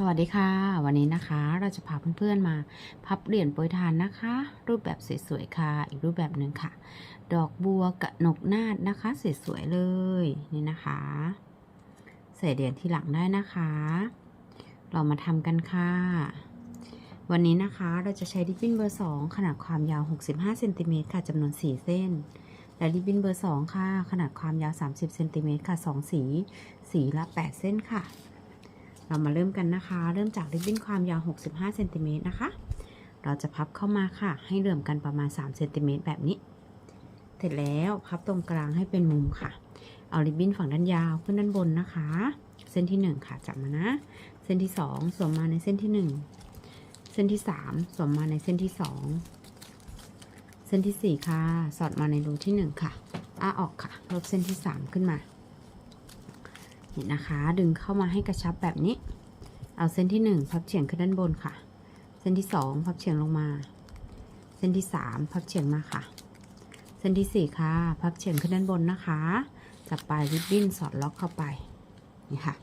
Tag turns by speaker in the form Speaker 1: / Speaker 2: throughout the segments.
Speaker 1: สวัสดีค่ะ วันนี้นะคะเราจะพาเพื่อนๆมาพับเหรียญโปรยทานนะคะ รูปแบบสวยๆค่ะ อีกรูปแบบหนึ่งค่ะ ดอกบัวกระหนกนาดนะคะสวยๆเลยนี่นะคะ ใส่เหรียญที่หลังได้นะคะ เรามาทำกันค่ะ วันนี้นะคะเราจะใช้ริบบิ้นเบอร์ 2 ขนาดความยาว 65เซนติเมตรค่ะจำนวน 4 เส้นและริบบิ้นเบอร์ 2 ค่ะ ขนาดความยาว 30เซนติเมตรค่ะ 2 สี สีละ 8 เส้นค่ะ เรามาเริ่มกันนะคะ เริ่มจากริบบิ้นความยาว 65เซนติเมตรนะคะ เราจะพับเข้ามาค่ะ ให้เหลื่อมกันประมาณ3เซนติเมตรแบบนี้ เสร็จแล้วพับตรงกลางให้เป็นมุมค่ะ เอาริบบิ้นฝั่งด้านยาวขึ้นด้านบนนะคะ เส้นที่ 1 ค่ะจับมานะ เส้นที่ 2 สวมมาในเส้นที่ 1 เส้นที่ 3 สวมมาในเส้นที่ 2 เส้นที่ 4 ค่ะ สอดมาในรูที่ 1 ค่ะอ้าออกค่ะ ลบเส้นที่ 3 ขึ้นมา นี่นะคะ ดึงเข้ามาให้กระชับแบบนี้ เอาเส้นที่ 1 พับเฉียงขึ้นด้านบนค่ะ เส้นที่ 2 พับเฉียงลงมา เส้นที่ 3 พับเฉียงมาค่ะ เส้นที่ 4 ค่ะ พับเฉียงขึ้นด้านบนนะคะจับปลายริบบิ้นสอดล็อกเข้าไป นี่ค่ะ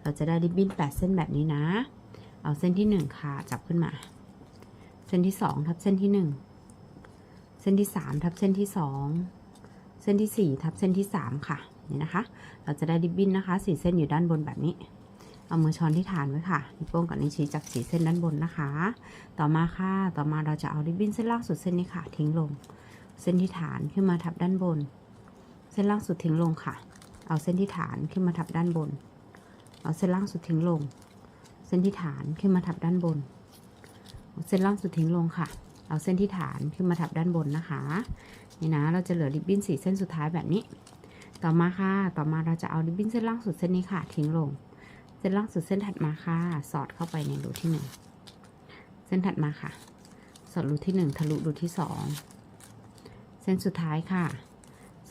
Speaker 1: เราจะได้ริบบิ้น 8 เส้นแบบนี้นะ เอาเส้นที่ 1 ค่ะ จับขึ้นมา เส้นที่ 2 ทับเส้นที่ 1 เส้นที่ 3 ทับเส้นที่ 2 เส้นที่ 4 ทับเส้นที่ 3 ค่ะ นี่นะคะ เราจะได้ริบบิ้นนะคะ4เส้นอยู่ด้านบนแบบนี้ เอามือช้อนที่ฐานไว้ค่ะนิ้วโป้งกับนิ้วชี้จับสีเส้นด้านบนนะคะ ต่อมาค่ะ ต่อมาเราจะเอาริบบิ้นเส้นล่างสุดเส้นนี้ค่ะ ทิ้งลง เส้นที่ฐานขึ้นมาทับด้านบน เส้นล่างสุดทิ้งลงค่ะ เอาเส้นที่ฐานขึ้นมาทับด้านบน เอาเส้นล่างสุดทิ้งลง เส้นที่ฐานขึ้นมาทับด้านบน เส้นล่างสุดทิ้งลงค่ะเอาเส้นที่ฐานขึ้นมาทับด้านบนนะคะ นี่นะ เราจะเหลือริบบิ้นสีเส้นสุดท้ายแบบนี้ ต่อมาค่ะ ต่อมาเราจะเอาริบบิ้นเส้นล่างสุดเส้นนี้ค่ะ ทิ้งลง เส้นล่างสุดเส้นถัดมาค่ะ สอดเข้าไปในรูที่หนึ่งเส้นถัดมาค่ะ สอดรูที่หนึ่งทะลุรูที่สองเส้นสุดท้ายค่ะ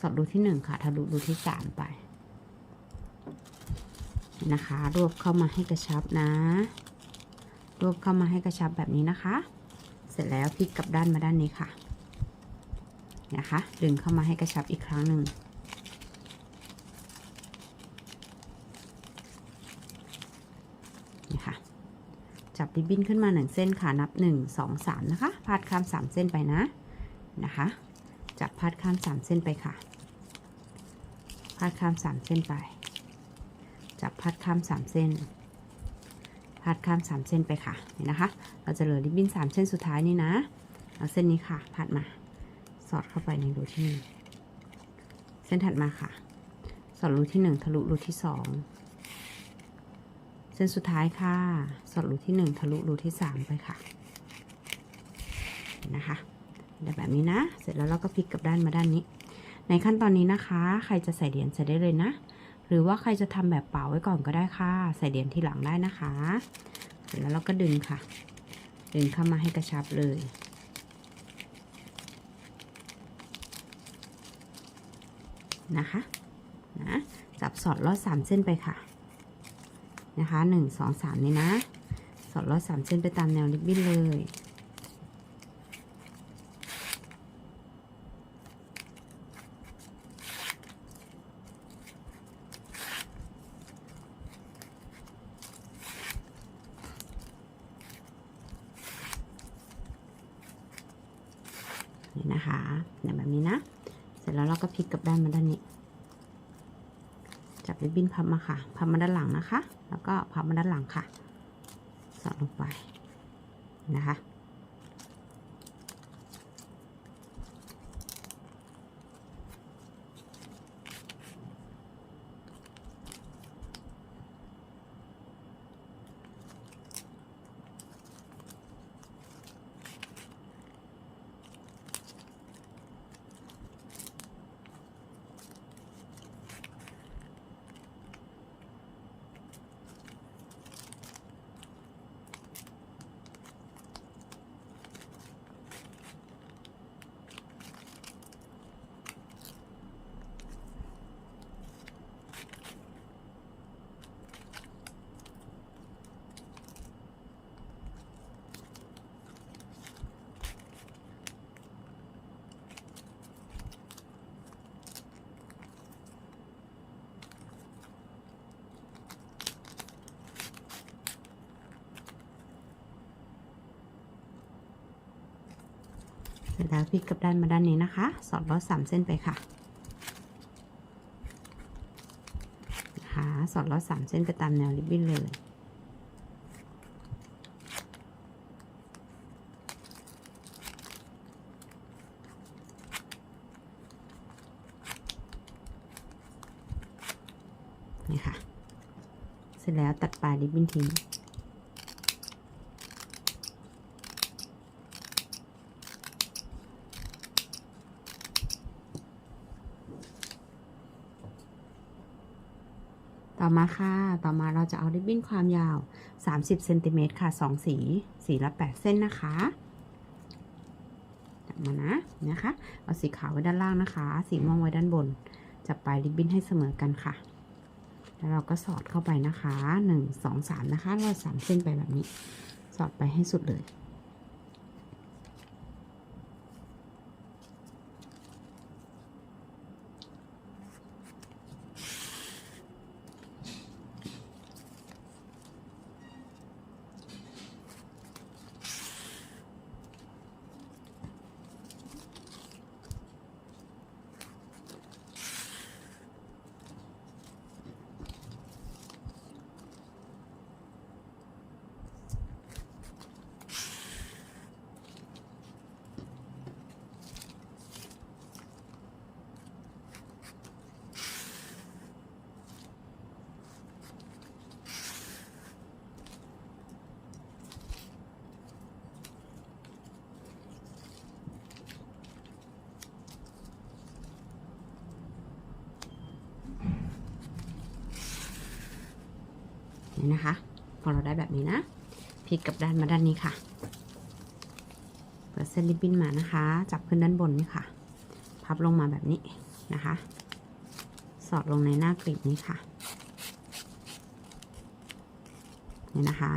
Speaker 1: สอดรูที่หนึ่งค่ะ ทะลุรูที่สามไปนะคะ รวบเข้ามาให้กระชับนะ รวบเข้ามาให้กระชับแบบนี้นะคะ เสร็จแล้วพลิกกลับด้านมาด้านนี้ค่ะ นะคะ ดึงเข้ามาให้กระชับอีกครั้งหนึ่ง นี่ค่ะ จับริบบิ้นขึ้นมาหนึ่งเส้นค่ะ นับหนึ่งสองสามนะคะ พาดข้ามสามเส้นไปนะ นะคะ จับพาดข้ามสามเส้นไปค่ะ พาดข้ามสามเส้นไป จับพาดข้ามสามเส้น พาดข้ามสามเส้นไปค่ะนี่นะคะ เราจะเหลือริบบิ้นสามเส้นสุดท้ายนี่นะ เอาเส้นนี้ค่ะ พาดมา สอดเข้าไปในรูที่หนึ่งเส้นถัดมาค่ะ สอดรูที่หนึ่งทะลุรูที่สอง ส้นสุดท้ายค่ะ สอดรูที่หนึ่งทะลุรูที่สามไปค่ะ นะคะได้แบบนี้นะ เสร็จแล้วเราก็พลิกกลับด้านมาด้านนี้ ในขั้นตอนนี้นะคะ ใครจะใส่เหรียญใส่ได้เลยนะ หรือว่าใครจะทำแบบเป่าไว้ก่อนก็ได้ค่ะ ใส่เหรียญที่หลังได้นะคะ เสร็จแล้วเราก็ดึงค่ะ ดึงเข้ามาให้กระชับเลยนะคะ นะ จับสอดลอดสามเส้นไปค่ะ นะคะหนึ่งสองสามนี่นะ สอดลอดสามเส้นไปตามแนวริบบิ้นเลยนี่นะคะแบบนี้นะ เสร็จแล้วเราก็พลิกกลับด้านมาด้านนี้ จับริบบิ้นพับมาค่ะ พับมาด้านหลังนะคะ แล้วก็พับมาด้านหลังค่ะ สอดลงไปนะคะ ร็จแล้วพลิกกลับด้านมาด้านนี้นะคะ สอดลอดสามเส้นไปค่ะนะคะสอดลอดสามเส้นไปตามแนวริบบิ้นเลยนี่ค่ะ เสร็จแล้วตัดปลายริบบิ้นทิ้ง มาค่ะ ต่อมาเราจะเอาริบบิ้นความยาว 30เซนติเมตรค่ะ 2 สี สีละ 8 เส้นนะคะจับมานะ นะคะ เอาสีขาวไว้ด้านล่างนะคะ สีม่วงไว้ด้านบน จับปลายริบบิ้นให้เสมอกันค่ะ แล้วเราก็สอดเข้าไปนะคะ 1 2 3 นะคะเราสามเส้นไปแบบนี้ สอดไปให้สุดเลย นี่นะคะ พอเราได้แบบนี้นะพลิกกับด้านมาด้านนี้ค่ะเปิดเส้นริบบิ้นมานะคะ จับขึ้นด้านบนนี่ค่ะ พับลงมาแบบนี้นะคะ สอดลงในหน้ากลีบนี้ค่ะ นี่นะคะ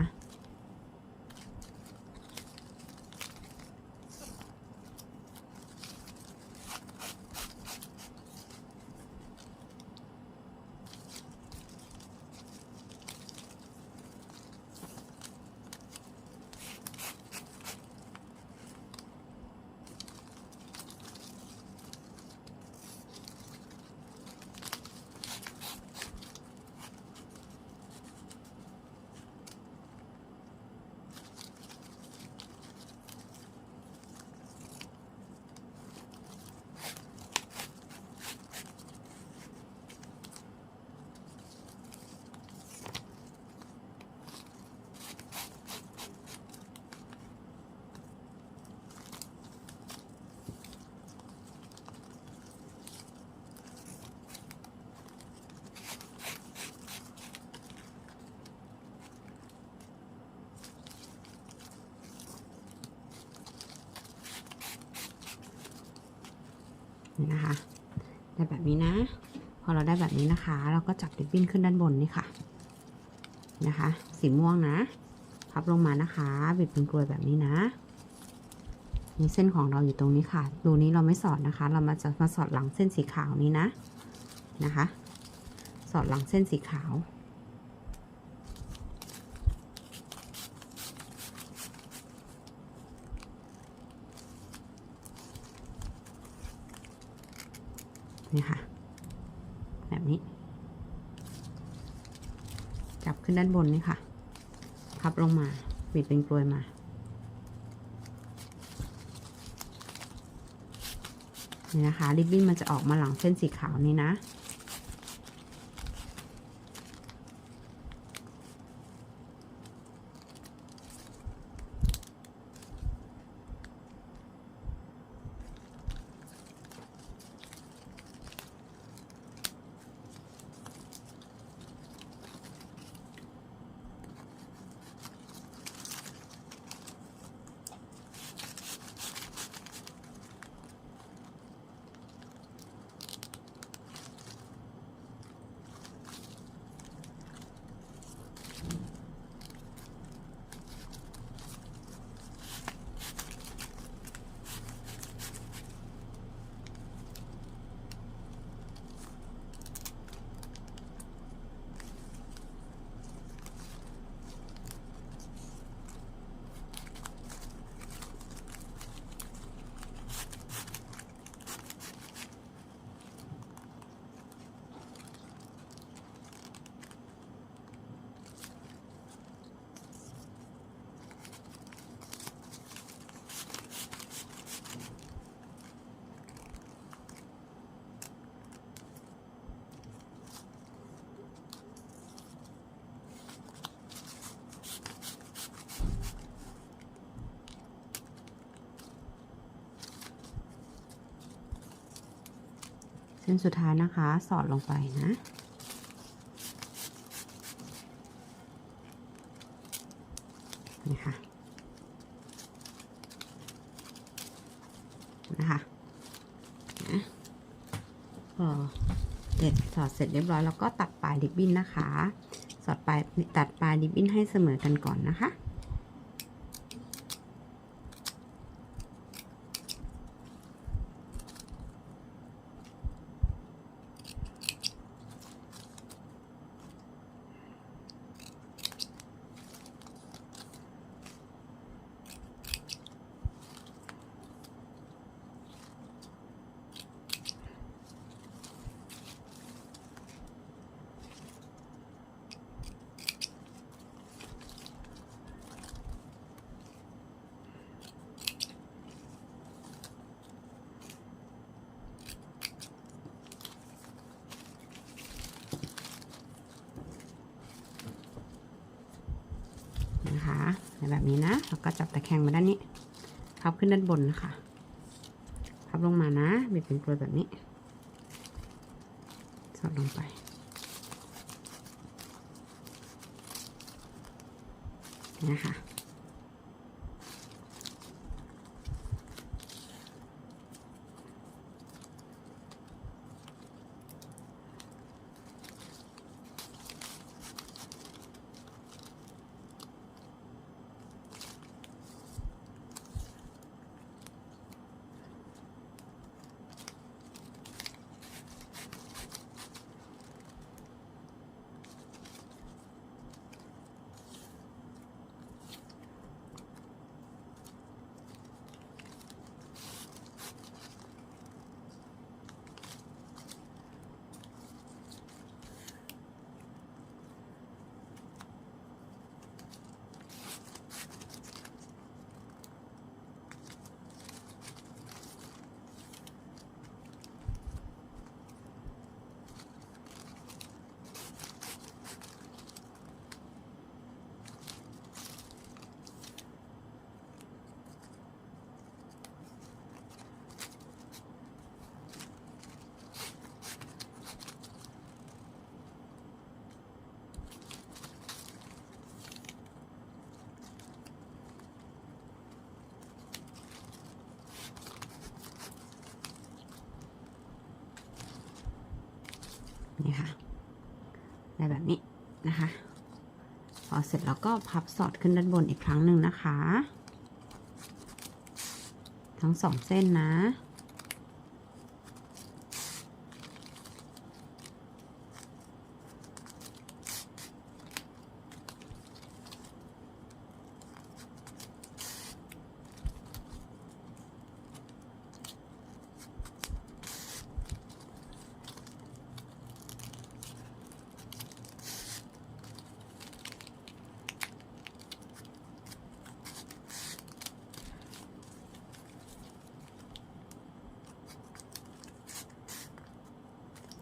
Speaker 1: นี่นะคะ ได้แบบนี้นะ พอเราได้แบบนี้นะคะ เราก็จับริบบิ้นขึ้นด้านบนนี่ค่ะ นะคะ สีม่วงนะพับลงมานะคะบิดเป็นกลวยแบบนี้นะนี่เส้นของเราอยู่ตรงนี้ค่ะ ดูนี้เราไม่สอดนะคะ เรามาจะมาสอดหลังเส้นสีขาวนี้นะ นะคะ สอดหลังเส้นสีขาว นี่ค่ะ แบบนี้ จับขึ้นด้านบนนี่ค่ะ พับลงมาบิดเป็นกลวยมา นี่นะคะ ริบบิ้นมันจะออกมาหลังเส้นสีขาวนี้นะ เส้นสุดท้ายนะคะ สอดลงไปนะนี่ค่ะนะคะนะพอเด็ดสอดเสร็จเรียบร้อยแล้วก็ตัดปลายริบบิ้นนะคะ สอดปลายตัดปลายริบบิ้นให้เสมอกันก่อนนะคะแบบ นี้นะ แล้วก็จับตะแคงมาด้านนี้ พับขึ้นด้านบนนะคะ พับลงมานะบิดเป็นกลวยแบบนี้สอดลงไป นะคะ นี่ค่ะได้แบบนี้นะคะ พอเสร็จแล้วก็พับสอดขึ้นด้านบนอีกครั้งหนึ่งนะคะ ทั้งสองเส้นนะ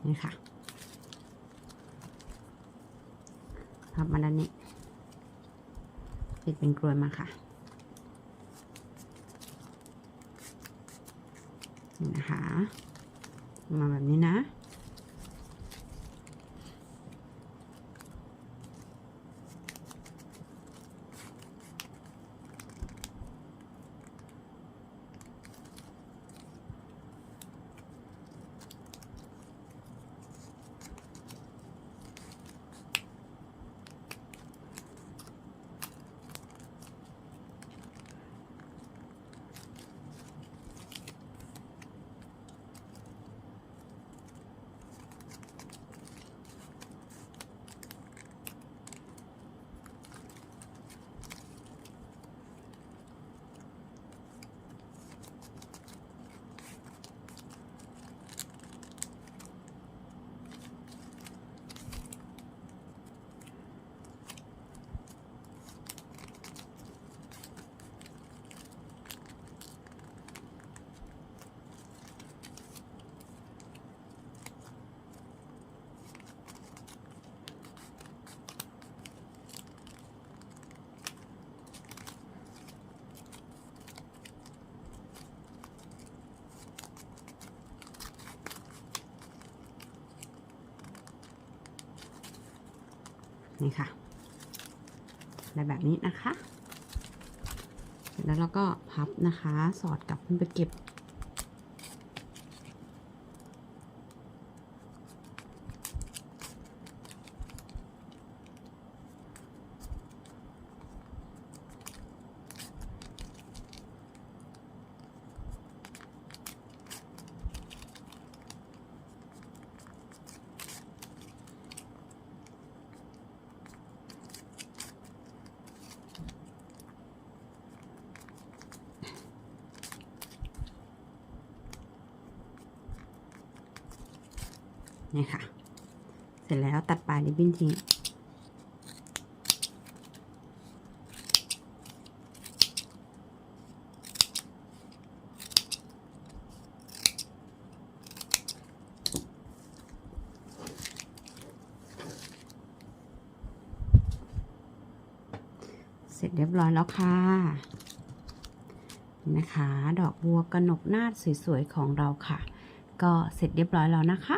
Speaker 1: นี่ค่ะพับมาด้านนี้ปิดเป็นกลวยมาค่ะนี่นะคะ มาแบบนี้น นี่ค่ะอะไรแบบนี้นะคะเสร็จแล้วเราก็พับนะคะ สอดกลับขึ้นไปเก็บ นี่ค่ะ เสร็จแล้วตัดปลายริบบิ้นทิ้งเสร็จเรียบร้อยแล้วค่ะ นะคะ ดอกบัวกระหนกนาดสวยๆ ของเราค่ะ ก็เสร็จเรียบร้อยแล้วนะคะ